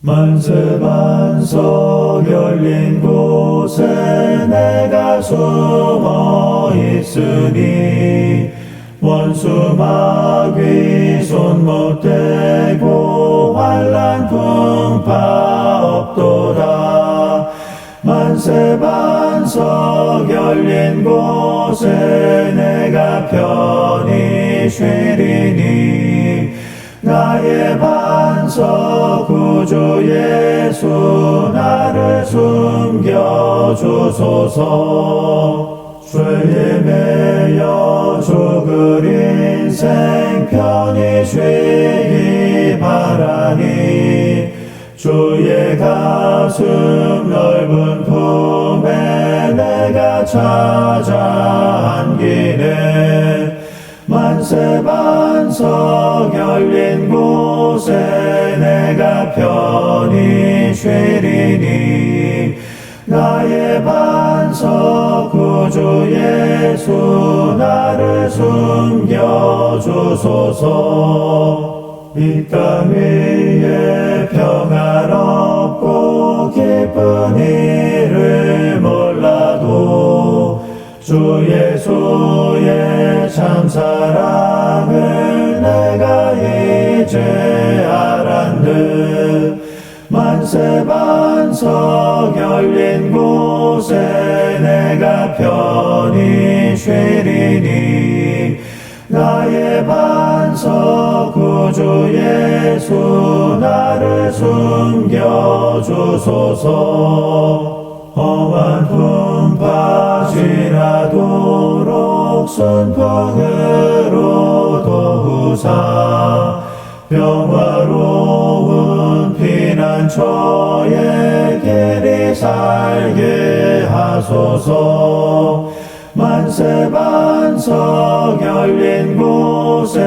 만세 반석 열린 곳에 내가 숨어 있으니 원수 마귀 손 못 대고 환란 풍파 없도다. 만세 반석 열린 곳에 내가 편히 쉬리니 나의 반석 구주 예수 나를 숨겨 주소서. 죄에 매여 죽을 인생 편히 쉬기 바라니 주의 가슴 넓은 품에 내가 찾아 만세 반석 열린 곳에 내가 편히 쉬리니 나의 반석 구주 예수 나를 숨겨 주소서. 이 땅 위에 평안없고 기쁜 일을 몰라도 주 예수의 참 사랑을 내가 이제 알았듯 만세 반석 열린 곳에 내가 편히 쉬리니 나의 반석 구주 예수 나를 숨겨 주소서. 험한 지나도록 순풍으로 도우사 평화로운 피난처에 길이 살게 하소서. 만세 반석 열린 곳에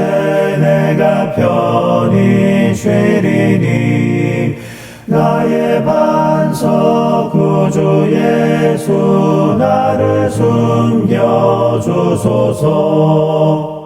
내가 편히 쉬리니 나의 반석 구주 예수 나를 숨겨 주소서